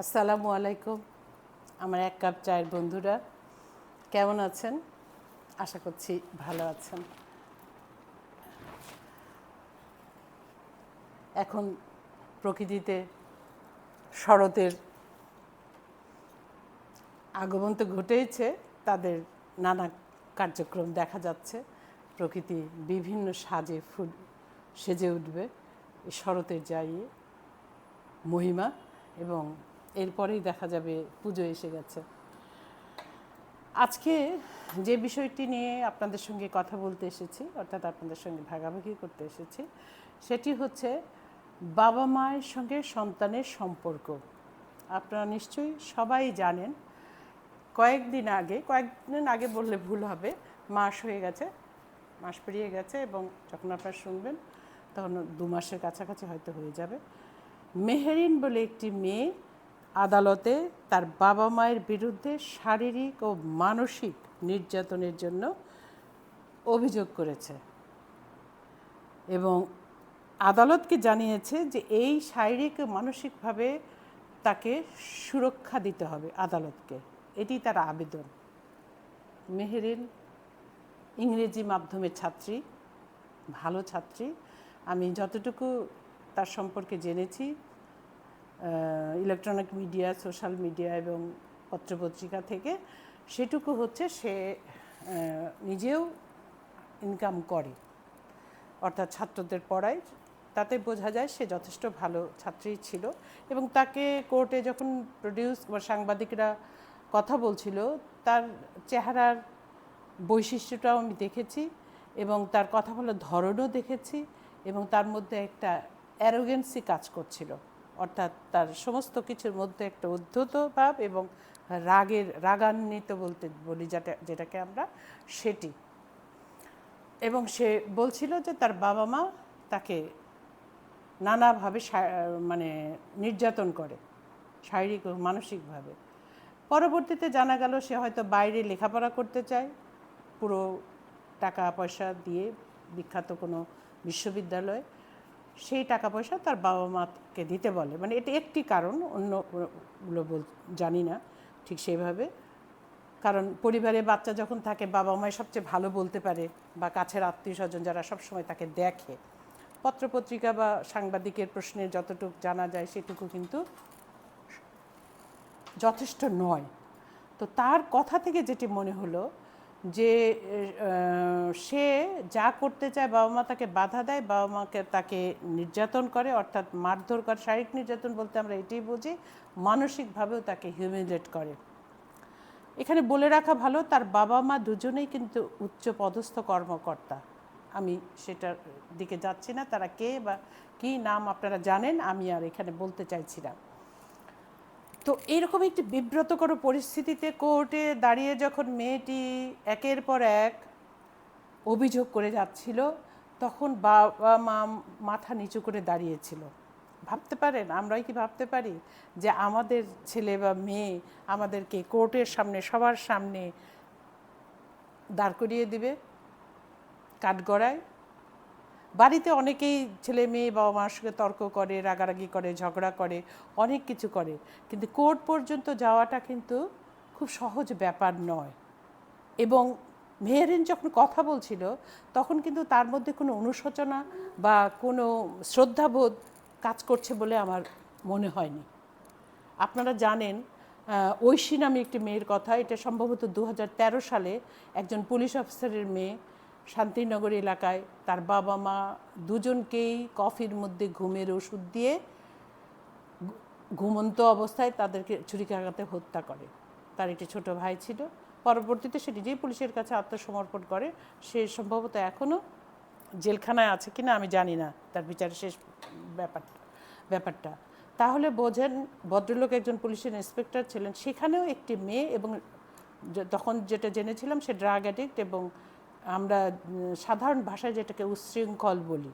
আসসালামু আলাইকুম, আমার এক কাপ চায়ের বন্ধুরা। কেমন আছেন? আশা করছি ভালো আছেন। এখন প্রকৃতিতে শরতের আগমন তো ঘটেইছে, তাদের নানা কার্যক্রম দেখা যাচ্ছে। প্রকৃতি বিভিন্ন সাজে ফুল সেজে উঠবে শরতের যাইয়ে মহিমা এবং এরপরেই দেখা যাবে, পুজো এসে গেছে। আজকে যে বিষয়টি নিয়ে আপনাদের সঙ্গে কথা বলতে এসেছি, অর্থাৎ আপনাদের সঙ্গে ভাগাভাগি করতে এসেছি, সেটি হচ্ছে বাবা মায়ের সঙ্গে সন্তানের সম্পর্ক। আপনারা নিশ্চয়ই সবাই জানেন, কয়েকদিন আগে কয়েকদিন আগে বললে ভুল হবে, মাস হয়ে গেছে, মাস পেরিয়ে গেছে এবং যখন আপনারা শুনবেন, তখন দু মাসের কাছাকাছি হয়তো হয়ে যাবে। মেহেরিন বলে একটি মেয়ে আদালতে তার বাবা মায়ের বিরুদ্ধে শারীরিক ও মানসিক নির্যাতনের জন্য অভিযোগ করেছে এবং আদালতকে জানিয়েছে যে এই শারীরিক ও মানসিকভাবে তাকে সুরক্ষা দিতে হবে আদালতকে। এটি তার আবেদন। মেহেরিন, ইংরেজি মাধ্যমের ছাত্রী, ভালো ছাত্রী। আমি যতটুকু তার সম্পর্কে জেনেছি ইলেকট্রনিক মিডিয়া সোশ্যাল মিডিয়া এবং পত্রপত্রিকা থেকে, সেটুকু হচ্ছে সে নিজেও ইনকাম করে। অর্থাৎ ছাত্রদের পড়ায়, তাতে বোঝা যায় সে যথেষ্ট ভালো ছাত্রী ছিল এবং তাকে কোর্টে যখন প্রডিউস বা সাংবাদিকরা কথা বলছিল, তার চেহারার বৈশিষ্ট্যটাও আমি দেখেছি এবং তার কথা বলার ধরনও দেখেছি এবং তার মধ্যে একটা অ্যারোগেন্সি কাজ করছিল। অর্থাৎ তার সমস্ত কিছুর মধ্যে একটা উদ্ধত ভাব এবং রাগের, রাগান্বিত বলতে বলি যেটা, যেটাকে আমরা, সেটি। এবং সে বলছিল যে তার বাবা মা তাকে নানাভাবে মানে নির্যাতন করে, শারীরিক ও মানসিকভাবে। পরবর্তীতে জানা গেল সে হয়তো বাইরে লেখাপড়া করতে চায়, পুরো টাকা পয়সা দিয়ে বিখ্যাত কোনো বিশ্ববিদ্যালয়। সেই টাকা পয়সা তার বাবা মাকে দিতে বলে। মানে এটা একটি কারণ, অন্যগুলো বল, জানি না ঠিক সেইভাবে। কারণ পরিবারে বাচ্চা যখন থাকে, বাবা মায় সবচেয়ে ভালো বলতে পারে বা কাছের আত্মীয় স্বজন যারা সবসময় তাকে দেখে। পত্রপত্রিকা বা সাংবাদিকের প্রশ্নে যতটুকু জানা যায়, সেটুকু কিন্তু যথেষ্ট নয়। তো তার কথা থেকে যেটি মনে হলো যে সে যা করতে চায়, বাবা মা তাকে বাধা দেয়, বাবা মাকে তাকে নির্যাতন করে, অর্থাৎ মারধর করে, শারীরিক নির্যাতন বলতে আমরা এটাই বুঝি, মানসিকভাবেও তাকে হিউমিলেট করে। এখানে বলে রাখা ভালো, তার বাবা মা দুজনেই কিন্তু উচ্চ পদস্থ কর্মকর্তা। আমি সেটার দিকে যাচ্ছি না, তারা কে বা কী নাম আপনারা জানেন, আমি আর এখানে বলতে চাইছি না। তো এরকম একটি বিব্রতকর পরিস্থিতিতে কোর্টে দাঁড়িয়ে যখন মেয়েটি একের পর এক অভিযোগ করে যাচ্ছিল, তখন বাবা, মা মাথা নিচু করে দাঁড়িয়েছিল। ভাবতে পারেন, আমরাই কি ভাবতে পারি যে আমাদের ছেলে বা মেয়ে আমাদেরকে কোর্টের সামনে, সবার সামনে দাঁড় করিয়ে দিবে, কাঠগড়ায়? বাড়িতে অনেকেই ছেলে মেয়ে বাবা মার সঙ্গে তর্ক করে, রাগারাগি করে, ঝগড়া করে, অনেক কিছু করে। কিন্তু কোর্ট পর্যন্ত যাওয়াটা কিন্তু খুব সহজ ব্যাপার নয়। এবং মেহেরিন যখন কথা বলছিল, তখন কিন্তু তার মধ্যে কোনো অনুশোচনা বা কোনো শ্রদ্ধাবোধ কাজ করছে বলে আমার মনে হয়নি। আপনারা জানেন ঐশী নামে একটি মেয়ের কথা। এটা সম্ভবত দু হাজার তেরো সালে একজন পুলিশ অফিসারের মেয়ে শান্তিনগর এলাকায় তার বাবা মা দুজনকেই কফির মধ্যে ঘুমের ওষুধ দিয়ে ঘুমন্ত অবস্থায় তাদেরকে ছুরিকাঘাতে হত্যা করে। তার একটি ছোট ভাই ছিল। পরবর্তীতে সে নিজেই পুলিশের কাছে আত্মসমর্পণ করে, সে সম্ভবত এখনও জেলখানায় আছে কিনা আমি জানি না, তার বিচারের শেষ ব্যাপারটা ব্যাপারটা। তাহলে বোঝেন, ভদ্রলোক একজন পুলিশের ইন্সপেক্টর ছিলেন। সেখানেও একটি মেয়ে এবং তখন যেটা জেনেছিলাম, সে ড্রাগ অ্যাডিক্ট এবং আমরা সাধারণ ভাষায় যেটাকে উচ্ছৃঙ্খল বলি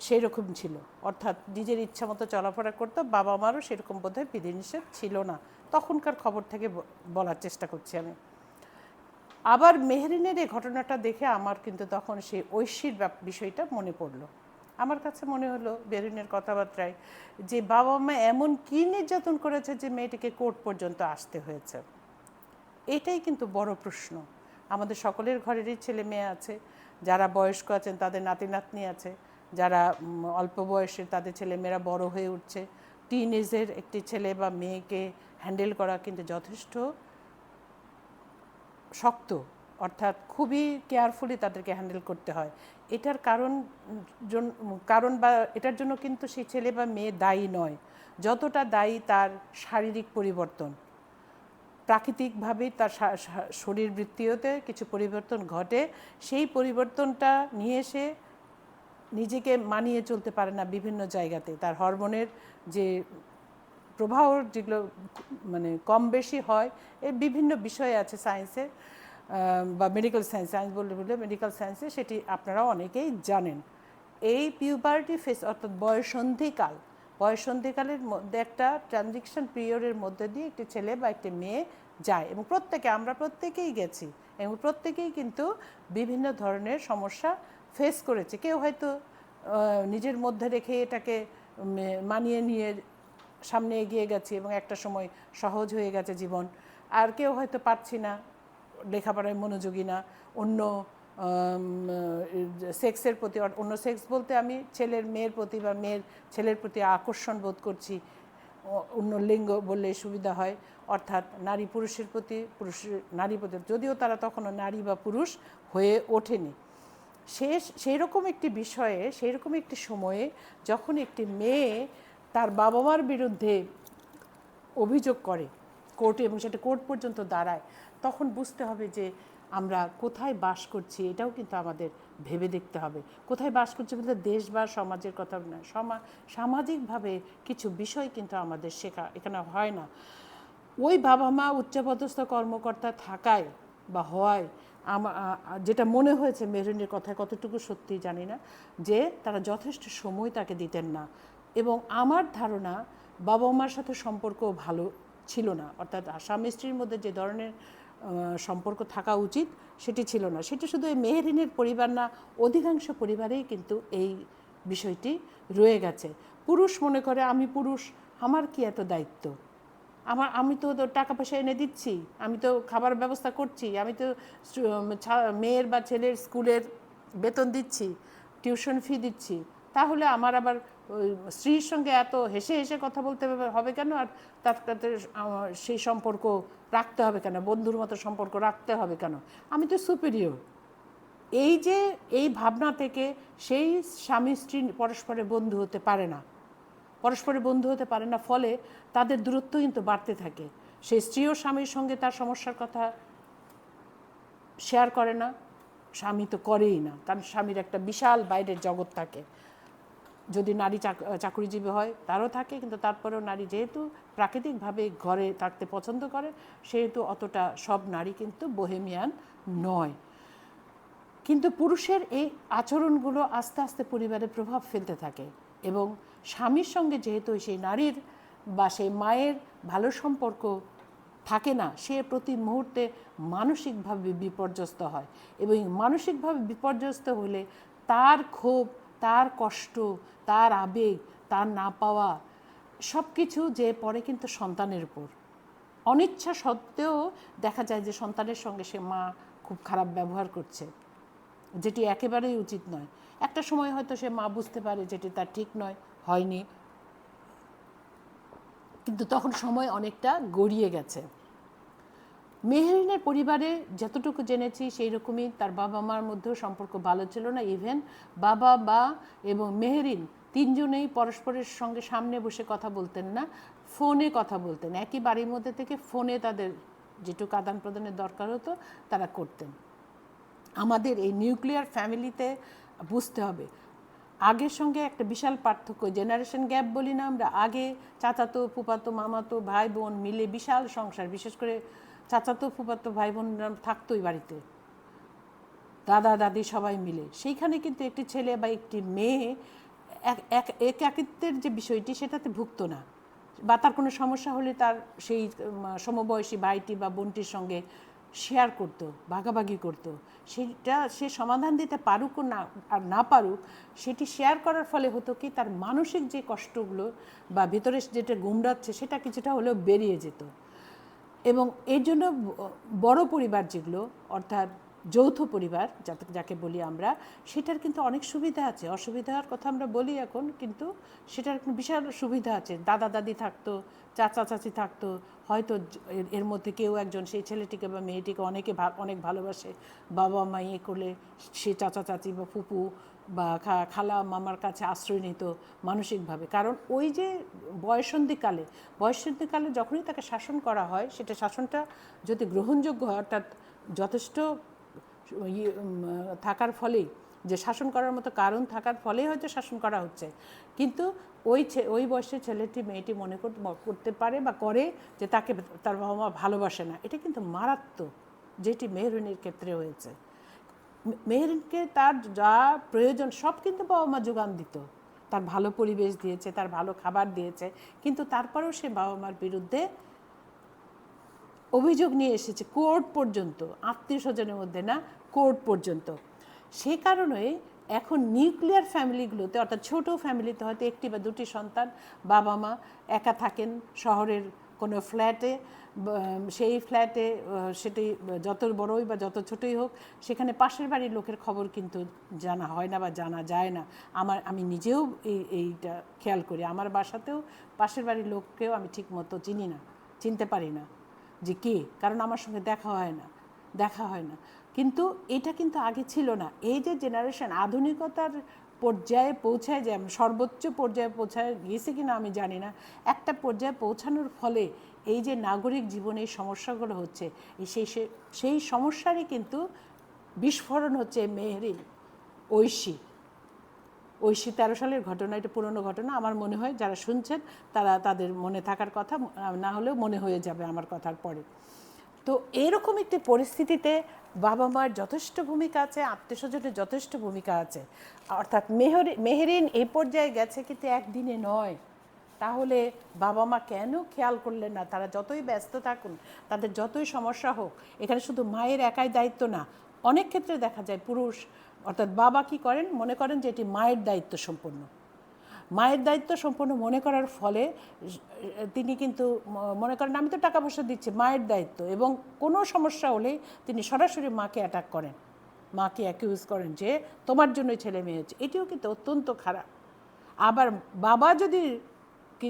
সেই রকম ছিল। অর্থাৎ নিজের ইচ্ছা মতো চলাফেরা করতো, বাবা মারও সেরকম বোধহয় বিধিনিষেধ ছিল না। তখনকার খবর থেকে বলার চেষ্টা করছি আমি। আবার মেহরিনের এই ঘটনাটা দেখে আমার কিন্তু তখন সেই ঐশীর বিষয়টা মনে পড়ল। আমার কাছে মনে হলো বেরুনের কথাবার্তায় যে, বাবা মা এমন কি নির্যাতন করেছে যে, মেয়েটিকে কোর্ট পর্যন্ত আসতে হয়েছে। এটাই কিন্তু বড় প্রশ্ন। আমাদের সকলের ঘরেরই ছেলে মেয়ে আছে, যারা বয়স্ক আছেন তাদের নাতি নাতনি আছে, যারা অল্প বয়সের তাদের ছেলে মেয়েরা বড় হয়ে উঠছে টিন এজের একটি ছেলে বা মেয়েকে হ্যান্ডেল করা কিন্তু যথেষ্ট শক্ত, অর্থাৎ খুবই কেয়ারফুলি তাদেরকে হ্যান্ডেল করতে হয়। এটার কারণ কারণ বা এটার জন্য কিন্তু সেই ছেলে বা মেয়ে দায়ী নয়। যতটা দায়ী তার শারীরিক পরিবর্তন। প্রাকৃতিকভাবেই তার শরীর বৃত্তীয়তে কিছু পরিবর্তন ঘটে, সেই পরিবর্তনটা নিয়ে এসে নিজেকে মানিয়ে চলতে পারে না বিভিন্ন জায়গাতে। তার হরমোনের যে প্রবাহ যেগুলো মানে কম বেশি হয় এই বিভিন্ন বিষয় আছে সায়েন্সে বা মেডিকেল সায়েন্স সায়েন্স বললে বললে মেডিকেল সায়েন্সে সেটি আপনারা অনেকেই জানেন। এই পিউবার্টি ফেস অর্থাৎ বয়সন্ধিকাল বয়সন্ধিকালের মধ্যে একটা ট্রানজিকশন পিরিয়ডের মধ্যে দিয়ে একটি ছেলে বা একটি মেয়ে যায় এবং প্রত্যেকে, আমরা প্রত্যেকেই গেছি এবং প্রত্যেকেই কিন্তু বিভিন্ন ধরনের সমস্যা ফেস করেছে। কেউ হয়তো নিজের মধ্যে রেখে এটাকে মানিয়ে নিয়ে সামনে এগিয়ে গেছে এবং একটা সময় সহজ হয়ে গেছে জীবন। আর কেউ হয়তো পারছি না, লেখাপড়ায় মনোযোগী না, অন্য সেক্সের প্রতি অন্য সেক্স বলতে আমি ছেলের মেয়ের প্রতি বা মেয়ের ছেলের প্রতি আকর্ষণ বোধ করছি। অন্য লিঙ্গ বললে সুবিধা হয়। অর্থাৎ নারী পুরুষের প্রতি পুরুষের নারী প্রতি, যদিও তারা তখনও নারী বা পুরুষ হয়ে ওঠেনি। শেষ সেই রকম একটি বিষয়ে সেই রকম একটি সময়ে যখন একটি মেয়ে তার বাবা মার বিরুদ্ধে অভিযোগ করে কোর্টে এবং সেটা কোর্ট পর্যন্ত দাঁড়ায়, তখন বুঝতে হবে যে আমরা কোথায় বাস করছি এটাও কিন্তু আমাদের ভেবে দেখতে হবে। কোথায় বাস করছি বলতে দেশ বা সমাজের কথা না, সমা, সামাজিকভাবে কিছু বিষয় কিন্তু আমাদের শেখা এখানে হয় না। ওই বাবা মা উচ্চপদস্থ কর্মকর্তা থাকায় বা হওয়ায় যেটা মনে হয়েছে মেহরুনের কথায় কতটুকু সত্যি জানি না, যে তারা যথেষ্ট সময় তাকে দিতেন না। এবং আমার ধারণা বাবা মার সাথে সম্পর্ক ভালো ছিল না। অর্থাৎ স্বামী স্ত্রীর মধ্যে যে ধরনের সম্পর্ক থাকা উচিত, সেটি ছিল না। সেটি শুধু এই মেহেরিনের পরিবার না, অধিকাংশ পরিবারেই কিন্তু এই বিষয়টি রয়ে গেছে। পুরুষ মনে করে, আমি পুরুষ, আমার কি এত দায়িত্ব? আমার, আমি তো টাকা পয়সা এনে দিচ্ছি, আমি তো খাবার ব্যবস্থা করছি, আমি তো মেয়ের বা ছেলের স্কুলের বেতন দিচ্ছি, টিউশন ফি দিচ্ছি। তাহলে আমার আবার ওই স্ত্রীর সঙ্গে এত হেসে হেসে কথা বলতে হবে- কেন? আর তার সেই সম্পর্ক রাখতে হবে কেন? বন্ধুর মতো সম্পর্ক রাখতে হবে কেন? আমি তো সুপিরিয়র এই যে, এই ভাবনা থেকে সেই স্বামী স্ত্রী পরস্পরের বন্ধু হতে পারে না। পরস্পরের বন্ধু হতে পারে না, ফলে তাদের দূরত্ব কিন্তু বাড়তে থাকে। সেই স্ত্রী ও স্বামীর সঙ্গে তার সমস্যার কথা শেয়ার করে না, স্বামী তো করেই না, কারণ স্বামীর একটা বিশাল বাইরের জগৎ থাকে। যদি নারী চাক- চাকরিজীবী হয়, তারও থাকে, কিন্তু তারপরেও নারী যেহেতু প্রাকৃতিকভাবে ঘরে থাকতে পছন্দ করে, সেহেতু অতটা সব নারী কিন্তু বোহেমিয়ান নয়। কিন্তু পুরুষের এই আচরণগুলো আস্তে আস্তে পরিবারে প্রভাব ফেলতে থাকে এবং স্বামীর সঙ্গে যেহেতু সেই নারীর বা সেই মায়ের ভালো সম্পর্ক থাকে না, সে প্রতি মুহূর্তে মানসিকভাবে বিপর্যস্ত হয় এবং মানসিকভাবে বিপর্যস্ত হলে তার ক্ষোভ তার কষ্ট, তার আবেগ, তার না পাওয়া সব কিছু যে পড়ে কিন্তু সন্তানের উপর। অনিচ্ছা সত্ত্বেও দেখা যায় যে সন্তানের সঙ্গে সে মা খুব খারাপ ব্যবহার করছে, যেটি একেবারেই উচিত নয়। একটা সময় হয়তো সে মা বুঝতে পারে যেটি তার ঠিক নয়, হয়নি। কিন্তু তখন সময় অনেকটা গড়িয়ে গেছে। মেহরিনের পরিবারে যতটুকু জেনেছি, সেই রকমই তার বাবা মার মধ্যেও সম্পর্ক ভালো ছিল না ইভেন বাবা বা এবং মেহরিন তিনজনেই পরস্পরের সঙ্গে সামনে বসে কথা বলতেন না, ফোনে কথা বলতেন। একই বাড়ির মধ্যে থেকে ফোনে তাদের যেটুকু আদান প্রদানের দরকার হতো, তারা করতেন। আমাদের এই নিউক্লিয়ার ফ্যামিলিতে বুঝতে হবে, আগের সঙ্গে একটা বিশাল পার্থক্য, জেনারেশন গ্যাপ বলি না আমরা, আগে চাচাতো ফুপাতো মামাতো ভাই বোন মিলে বিশাল সংসার, বিশেষ করে চাচাতো ফুপাতো ভাই বোনরা থাকতোই বাড়িতে। দাদা, দাদি সবাই মিলে। সেইখানে কিন্তু একটি ছেলে বা একটি মেয়ে এক এক, একাকিত্বের যে বিষয়টি সেটাতে ভুগতো না। বা তার কোনো সমস্যা হলে তার সেই সমবয়সী ভাইটি বা বোনটির সঙ্গে শেয়ার করতো, ভাগাভাগি করতো। সেটা সে সমাধান দিতে পারুক না, আর না পারুক, সেটি শেয়ার করার ফলে হতো কি তার মানসিক যে কষ্টগুলো বা ভিতরে যেটা গুমড়াচ্ছে সেটা কিছুটা হলেও বেরিয়ে যেত। এবং এর জন্য বড় পরিবার যেগুলো, অর্থাৎ যৌথ পরিবার যাকে বলি আমরা, সেটার কিন্তু অনেক সুবিধা আছে। অসুবিধার কথা আমরা বলি এখন, কিন্তু সেটার বিশাল সুবিধা আছে। দাদা, দাদি থাকতো, চাচা, চাচি থাকতো, হয়তো এর- মধ্যে কেউ একজন সেই ছেলেটিকে বা মেয়েটিকে অনেকে অনেক ভালোবাসে। বাবা মা ইয়ে করলে সে চাচা, চাচি বা ফুপু বা খালা মামার কাছে আশ্রয় নিত মানসিকভাবে। কারণ ওই যে বয়সন্ধিকালে বয়সন্ধিকালে যখনই তাকে শাসন করা হয় সেটা শাসনটা যদি গ্রহণযোগ্য হয় অর্থাৎ যথেষ্ট ইয়ে, থাকার ফলেই যে শাসন করার মতো কারণ থাকার ফলেই হয়তো শাসন করা হচ্ছে। কিন্তু ওই ওই বয়সের ছেলেটি মেয়েটি মনে করতে পারে বা করে যে তাকে তার বাবা মা ভালোবাসে না। এটা কিন্তু মারাত্মক যেটি মেহরুনির ক্ষেত্রে হয়েছে। মেহেরিনকে তার যা প্রয়োজন, সব কিন্তু বাবা মা যোগান দিত। তার ভালো পরিবেশ দিয়েছে, তার ভালো খাবার দিয়েছে, কিন্তু তারপরেও সে বাবা মার বিরুদ্ধে অভিযোগ নিয়ে এসেছে, কোর্ট পর্যন্ত, আত্মীয় স্বজনের মধ্যে না, কোর্ট পর্যন্ত। সে কারণে এখন নিউক্লিয়ার ফ্যামিলিগুলোতে, অর্থাৎ ছোট ফ্যামিলিতে হয়তো একটি বা দুটি সন্তান বাবা মা একা থাকেন, শহরের কোনো ফ্ল্যাটে সেই ফ্ল্যাটে সেটি যত বড়ই বা যত ছোটই হোক, সেখানে পাশের বাড়ির লোকের খবর কিন্তু জানা হয় না বা জানা যায় না। আমার, আমি নিজেও এই, এইটা খেয়াল করি। আমার বাসাতেও পাশের বাড়ির লোককেও আমি ঠিক মতো চিনি না, চিনতে পারি না যে কে, কারণ আমার সঙ্গে দেখা হয় না, দেখা হয় না। কিন্তু এটা কিন্তু আগে ছিল না। এই যে জেনারেশন আধুনিকতার পর্যায়ে পৌঁছায় যে, সর্বোচ্চ পর্যায়ে পৌঁছায় গিয়েছে কিনা আমি জানি না। একটা পর্যায়ে পৌঁছানোর ফলে এই যে নাগরিক জীবনে এই সমস্যাগুলো হচ্ছে সেই সেই সমস্যারই কিন্তু বিস্ফোরণ হচ্ছে মেহেরিন ঐশী। ঐশী তেরো সালের ঘটনা, এটা পুরনো ঘটনা। আমার মনে হয় যারা শুনছেন, তারা তাদের মনে থাকার কথা, না হলেও মনে হয়ে যাবে আমার কথার পরে। তো এরকম একটি পরিস্থিতিতে বাবা মার যথেষ্ট ভূমিকা আছে আত্মীয় স্বজনের যথেষ্ট ভূমিকা আছে। অর্থাৎ মেহরি, মেহেরিন এই পর্যায়ে গেছে কিন্তু একদিনে নয়। তাহলে বাবা মা কেন খেয়াল করলেন না? তারা যতই ব্যস্ত থাকুন, তাদের যতই সমস্যা হোক, এখানে শুধু মায়ের একাই দায়িত্ব না, অনেক ক্ষেত্রে দেখা যায় পুরুষ, অর্থাৎ বাবা কি করেন? মনে করেন যে এটি মায়ের দায়িত্ব সম্পন্ন মায়ের দায়িত্ব সম্পূর্ণ মনে করার ফলে, তিনি কিন্তু মনে করেন, আমি তো টাকা পয়সা দিচ্ছি, মায়ের দায়িত্ব। এবং কোনো সমস্যা হলেই তিনি সরাসরি মাকে অ্যাটাক করেন। মাকে অ্যাকিউজ করেন যে, তোমার জন্যই ছেলে মেয়ে হচ্ছে। এটিও কিন্তু অত্যন্ত খারাপ। আবার বাবা যদি কি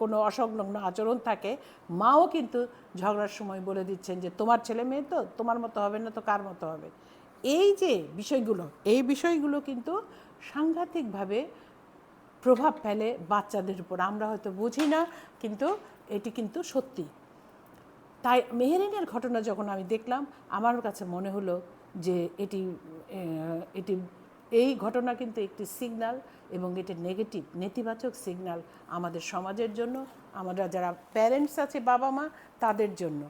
কোনো অসংলগ্ন আচরণ থাকে, মাও কিন্তু ঝগড়ার সময় বলে দিচ্ছেন যে, তোমার ছেলে মেয়ে তো, তোমার মতো হবে না তো কার মতো হবে? এই যে বিষয়গুলো, এই বিষয়গুলো কিন্তু সাংঘাতিকভাবে প্রভাব ফেলে বাচ্চাদের উপর। আমরা হয়তো বুঝি না, কিন্তু এটি কিন্তু সত্যি। তাই মেহেরিনের ঘটনা যখন আমি দেখলাম, আমার কাছে মনে হলো যে এটি এটি, এই ঘটনা কিন্তু একটি সিগনাল এবং এটি নেগেটিভ, নেতিবাচক সিগনাল আমাদের সমাজের জন্য, আমরা যারা প্যারেন্টস আছে বাবা মা, তাদের জন্য।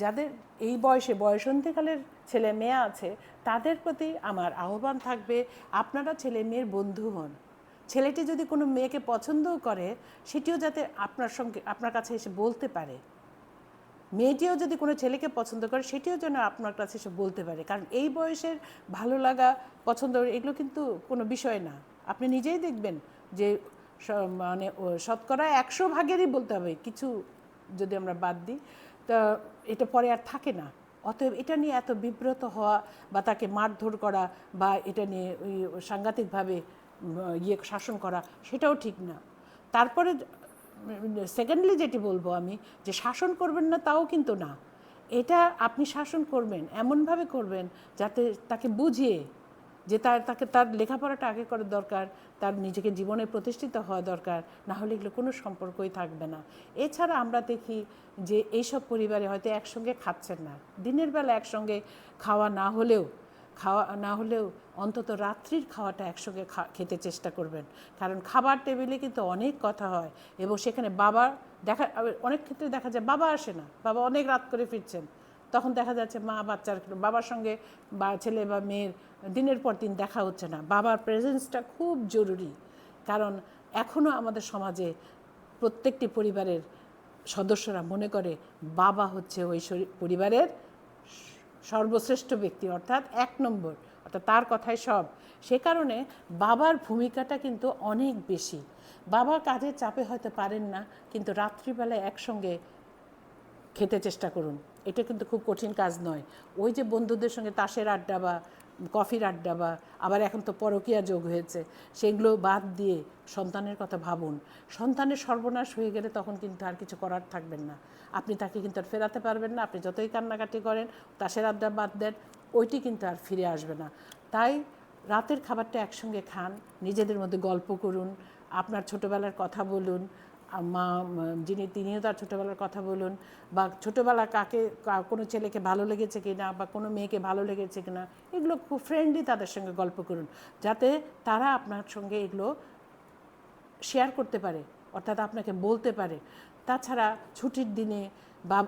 যাদের এই বয়সে, বয়সন্ধিকালের ছেলে মেয়ে আছে, তাদের প্রতি আমার আহ্বান থাকবে, আপনারা ছেলে মেয়ের বন্ধু হন। ছেলেটি যদি কোনো মেয়েকে পছন্দও করে, সেটিও যাতে আপনার সঙ্গে, আপনার কাছে এসে বলতে পারে। মেয়েটিও যদি কোনো ছেলেকে পছন্দ করে, সেটিও যেন আপনার কাছে এসে বলতে পারে। কারণ এই বয়সের ভালো লাগা, পছন্দ, এগুলো কিন্তু কোনো বিষয় না। আপনি নিজেই দেখবেন যে মানে শতকরা একশো ভাগেরই বলতে হবে। কিছু যদি আমরা বাদ দিই, তা এটা পরে আর থাকে না। অতএব এটা নিয়ে এত বিব্রত হওয়া বা তাকে মারধর করা বা এটা নিয়ে ওই সাংঘাতিকভাবে ইয়ে শাসন করা, সেটাও ঠিক না। তারপরে সেকেন্ডলি যেটি বলব আমি, যে শাসন করবেন না তাও কিন্তু না। এটা আপনি শাসন করবেন, এমনভাবে করবেন যাতে তাকে বুঝিয়ে যে তার, তাকে, তার লেখাপড়াটা আগে করার দরকার, তার নিজেকে জীবনে প্রতিষ্ঠিত হওয়া দরকার, না হলে এগুলো কোনো সম্পর্কই থাকবে না। এছাড়া আমরা দেখি যে এইসব পরিবারে হয়তো একসঙ্গে খাচ্ছেন না। দিনের বেলা একসঙ্গে খাওয়া না হলেও খাওয়া, না হলেও অন্তত রাত্রির খাওয়াটা একসঙ্গে খেতে চেষ্টা করবেন। কারণ খাবার টেবিলে কিন্তু অনেক কথা হয় এবং সেখানে বাবা দেখা, অনেক ক্ষেত্রে দেখা যায় বাবা আসে না, বাবা অনেক রাত করে ফিরছেন। তখন দেখা যাচ্ছে মা বাচ্চার, বাবার সঙ্গে বা ছেলে বা মেয়ের দিনের পর দিন দেখা হচ্ছে না। বাবার প্রেজেন্সটা খুব জরুরি। কারণ এখনও আমাদের সমাজে প্রত্যেকটি পরিবারের সদস্যরা মনে করে বাবা হচ্ছে ওই পরিবারের সর্বশ্রেষ্ঠ ব্যক্তি, অর্থাৎ এক নম্বর, অর্থাৎ তার কথাই সব। সে কারণে বাবার ভূমিকাটা কিন্তু অনেক বেশি। বাবা কাজের চাপে হয়তো পারেন না, কিন্তু রাত্রিবেলায় একসঙ্গে খেতে চেষ্টা করুন। এটা কিন্তু খুব কঠিন কাজ নয়। ওই যে বন্ধুদের সঙ্গে তাসের আড্ডা বা কফির আড্ডা বা আবার এখন তো পরকীয়া যোগ হয়েছে, সেগুলো বাদ দিয়ে সন্তানের কথা ভাবুন। সন্তানের সর্বনাশ হয়ে গেলে তখন কিন্তু আর কিছু করার থাকবেন না। আপনি তাকে কিন্তু আর ফেরাতে পারবেন না, আপনি যতই কান্নাকাটি করেন, তাসের আড্ডা বাদ দেন, ওইটি কিন্তু আর ফিরে আসবে না। তাই রাতের খাবারটা একসঙ্গে খান, নিজেদের মধ্যে গল্প করুন, আপনার ছোটোবেলার কথা বলুন মা যিনি, তিনিও তার ছোটোবেলার কথা বলুন বা ছোটোবেলা কাকে কোনো ছেলেকে ভালো লেগেছে কি না বা কোনো মেয়েকে ভালো লেগেছে কি না এগুলো খুব ফ্রেন্ডলি তাদের সঙ্গে গল্প করুন। যাতে তারা আপনার সঙ্গে এগুলো শেয়ার করতে পারে, অর্থাৎ আপনাকে বলতে পারে। তাছাড়া ছুটির দিনে বা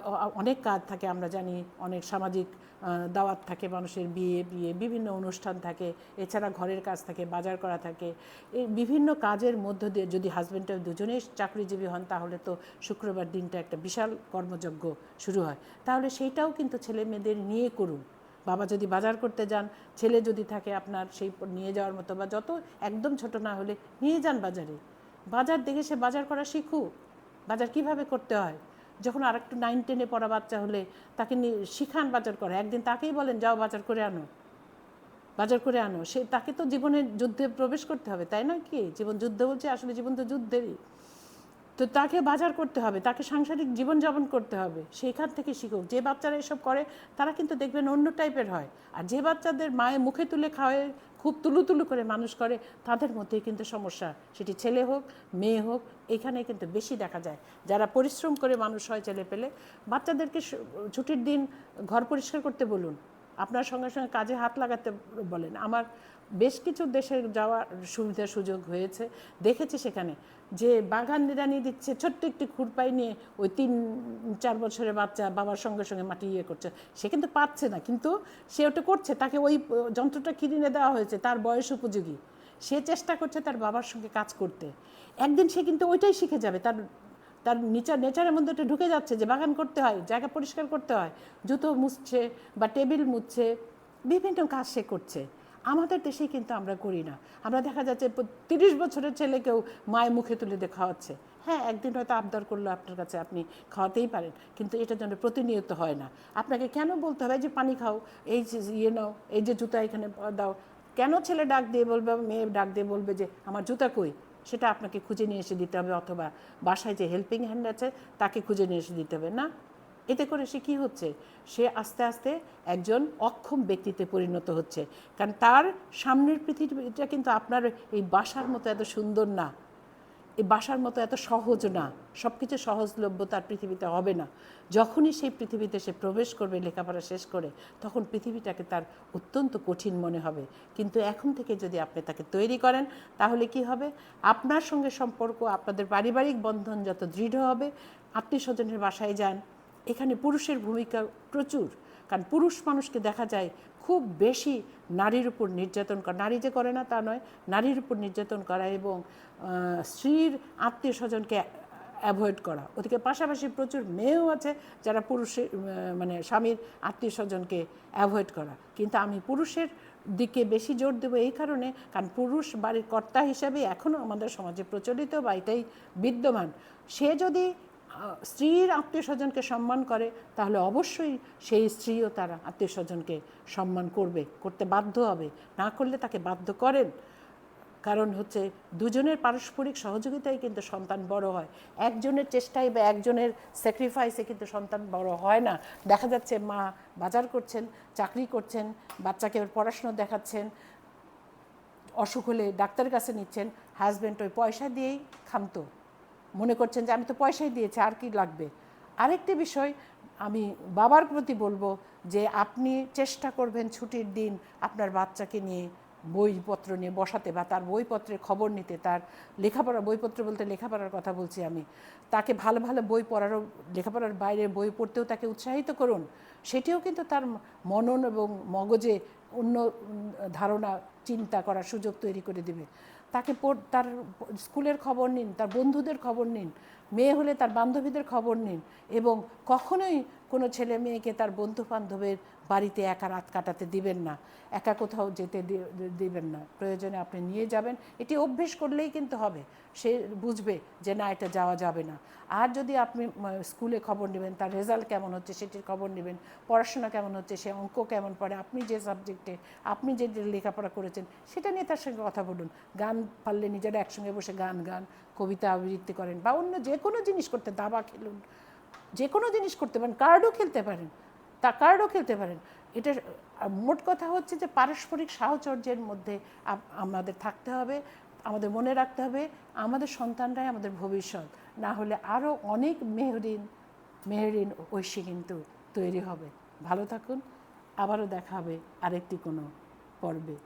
অনেক কাজ থাকে, আমরা জানি অনেক সামাজিক দাওয়াত থাকে, মানুষের বিয়ে বিয়ে, বিভিন্ন অনুষ্ঠান থাকে, এছাড়া ঘরের কাজ থাকে, বাজার করা থাকে। এই বিভিন্ন কাজের মধ্য দিয়ে যদি হাজব্যান্ড দুজনেই চাকরিজীবী হন, তাহলে তো শুক্রবার দিনটা একটা বিশাল কর্মযজ্ঞ শুরু হয়। তাহলে সেইটাও কিন্তু ছেলে মেয়েদের নিয়ে করুন। বাবা যদি বাজার করতে যান, ছেলে যদি থাকে আপনার সেই নিয়ে যাওয়ার মতো বা যত একদম ছোট না হলে, নিয়ে যান বাজারে। বাজার দেখে সে বাজার করা শিখুক। বাজার কীভাবে করতে হয়? যখন আর একটু নাইন টেনে পড়া বাচ্চা হলে তাকে শিখান বাজার করা। একদিন তাকেই বলেন, যাও বাজার করে আনো। বাজার করে আনো। সে, তাকে তো জীবনের যুদ্ধে প্রবেশ করতে হবে, তাই না কি? জীবন যুদ্ধ বলছে, আসলে জীবন তো যুদ্ধেরই। তো তাকে বাজার করতে হবে, তাকে সাংসারিক জীবনযাপন করতে হবে। সেইখান থেকে শিখুক। যে বাচ্চারা এসব করে, তারা কিন্তু দেখবেন অন্য টাইপের হয়। আর যে বাচ্চাদের মায়ে মুখে তুলে খাওয়ায় খুব তুলু তুলু করে মানুষ করে, তাদের মধ্যেই কিন্তু সমস্যা। সেটি ছেলে হোক, মেয়ে হোক, এখানে কিন্তু বেশি দেখা যায়। যারা পরিশ্রম করে মানুষ হয় ছেলে পেলে, বাচ্চাদেরকে ছুটির দিন ঘর পরিষ্কার করতে বলুন। আপনার সঙ্গে সঙ্গে কাজে হাত লাগাতে বলেন। আমার বেশ কিছু দেশে যাওয়ার সুবিধা সুযোগ হয়েছে। দেখেছি সেখানে যে বাগান নিড়ানি দিচ্ছে, ছোট্ট একটি খুরপাই নিয়ে ওই তিন, চার বছরের বাচ্চা বাবার সঙ্গে সঙ্গে মাটি ইয়ে করছে। সে কিন্তু পাচ্ছে না, কিন্তু সে ওটা করছে। তাকে ওই যন্ত্রটা কিনে দেওয়া হয়েছে, তার বয়স উপযোগী। সে চেষ্টা করছে তার বাবার সঙ্গে কাজ করতে। একদিন সে কিন্তু ওইটাই শিখে যাবে। তার তার নিচার, নেচারের মধ্যে ওটা ঢুকে যাচ্ছে যে বাগান করতে হয়, জায়গা পরিষ্কার করতে হয়, জুতো মুছছে বা টেবিল মুছছে, বিভিন্ন কাজ সে করছে। আমাদের দেশেই কিন্তু আমরা করি না। আমরা দেখা যাচ্ছে তিরিশ বছরের ছেলেকেও মায়ের মুখে তুলে দিয়ে খাওয়াচ্ছে। হ্যাঁ একদিন হয়তো আবদার করল আপনার কাছে আপনি খাওয়াতেই পারেন, কিন্তু এটা যেন প্রতিনিয়ত হয় না। আপনাকে কেন বলতে হবে যে পানি খাও, এই যে ইয়ে নাও, এই যে জুতা এখানে দাও, কেন ছেলে ডাক দিয়ে বলবে মেয়ে ডাক দিয়ে বলবে যে, আমার জুতা কই? সেটা আপনাকে খুঁজে নিয়ে এসে দিতে হবে, অথবা বাসায় যে হেল্পিং হ্যান্ড আছে, তাকে খুঁজে নিয়ে এসে দিতে হবে, না? এতে করে সে কী হচ্ছে? সে আস্তে আস্তে একজন অক্ষম ব্যক্তিতে পরিণত হচ্ছে। কারণ তার সামনের পৃথিবীটা কিন্তু আপনার এই বাসার মতো এত সুন্দর না। এই বাসার মতো এত সহজ না। সব কিছু সহজলভ্য তার পৃথিবীতে হবে না। যখনই সেই পৃথিবীতে সে প্রবেশ করবে, লেখাপড়া শেষ করে, তখন পৃথিবীটাকে তার অত্যন্ত কঠিন মনে হবে। কিন্তু এখন থেকে যদি আপনি তাকে তৈরি করেন, তাহলে কি হবে? আপনার সঙ্গে সম্পর্ক, আপনাদের পারিবারিক বন্ধন যত দৃঢ় হবে আত্মীয় স্বজনের বাসায় যান। এখানে পুরুষের ভূমিকা প্রচুর। কারণ পুরুষ মানুষকে দেখা যায় খুব বেশি নারীর উপর নির্যাতন করা নারী যে করে না তা নয়, নারীর উপর নির্যাতন করা এবং স্ত্রীর আত্মীয় স্বজনকে অ্যাভয়েড করা। ওদিকে পাশাপাশি প্রচুর মেয়েও আছে যারা পুরুষের মানে স্বামীর আত্মীয় স্বজনকে অ্যাভয়েড করা। কিন্তু আমি পুরুষের দিকে বেশি জোর দেবো এই কারণে, কারণ পুরুষ বাড়ির কর্তা হিসাবে এখনও আমাদের সমাজে প্রচলিত বা এটাই বিদ্যমান। সে যদি স্ত্রীর আত্মীয় স্বজনকে সম্মান করে, তাহলে অবশ্যই সেই স্ত্রীও তার আত্মীয় স্বজনকে সম্মান করবে, করতে বাধ্য হবে। না করলে তাকে বাধ্য করেন। কারণ হচ্ছে দুজনের পারস্পরিক সহযোগিতায় কিন্তু সন্তান বড় হয়। একজনের চেষ্টায় বা একজনের স্যাক্রিফাইসে কিন্তু সন্তান বড় হয় না। দেখা যাচ্ছে মা বাজার করছেন, চাকরি করছেন, বাচ্চাকে ওর পড়াশুনো দেখাচ্ছেন, অসুখ হলে ডাক্তারের কাছে নিচ্ছেন হাজব্যান্ড ওই পয়সা দিয়েই খামতো মনে করছেন যে আমি তো পয়সাই দিয়েছি, আর কি লাগবে? আরেকটি বিষয়, আমি বাবার প্রতি বলব যে আপনি চেষ্টা করবেন ছুটির দিন আপনার বাচ্চাকে নিয়ে বইপত্র নিয়ে বসাতে বা তার বইপত্রের খবর নিতে, তার লেখাপড়া, বইপত্র বলতে লেখাপড়ার কথা বলছি আমি। তাকে ভালো ভালো বই পড়ারও, লেখাপড়ার বাইরে বই পড়তেও তাকে উৎসাহিত করুন। সেটিও কিন্তু তার মনন এবং মগজে অন্য ধারণা, চিন্তা করার সুযোগ তৈরি করে দেবে। তাকে পড়- তার স্কুলের খবর নিন, তার বন্ধুদের খবর নিন, মেয়ে হলে তার বান্ধবীদের খবর নিন এবং কখনোই কোনো ছেলে মেয়েকে তার বন্ধু বান্ধবের বাড়িতে একা রাত কাটাতে দিবেন না, একা কোথাও যেতে দিবেন না। প্রয়োজনে আপনি নিয়ে যাবেন। এটি অভ্যেস করলেই কিন্তু হবে। সে বুঝবে যে না, এটা যাওয়া যাবে না। আর যদি আপনি স্কুলে খবর নেবেন, তার রেজাল্ট কেমন হচ্ছে সেটির খবর নেবেন, পড়াশোনা কেমন হচ্ছে, সে অঙ্ক কেমন পড়ে, আপনি যে সাবজেক্টে, আপনি যে লেখাপড়া করেছেন, সেটা নিয়ে তার সঙ্গে কথা বলুন। গান পারলে নিজেরা একসঙ্গে বসে গান গান, কবিতা আবৃত্তি করেন, বা অন্য যে কোনো জিনিস করতে, দাবা খেলুন, যে কোনো জিনিস করতে পারেন, কার্ডও খেলতে পারেন। তা কার্ডও খেলতে পারেন। এটা মোট কথা হচ্ছে যে পারস্পরিক সাহচর্যের মধ্যে আমাদের থাকতে হবে, আমাদের মনে রাখতে হবে, আমাদের সন্তানরাই আমাদের ভবিষ্যৎ। না হলে আরও অনেক মেহরিন মেহরিন ঐশী কিন্তু তৈরি হবে। ভালো থাকুন, আবারও দেখা হবে আরেকটি কোনো পর্বে।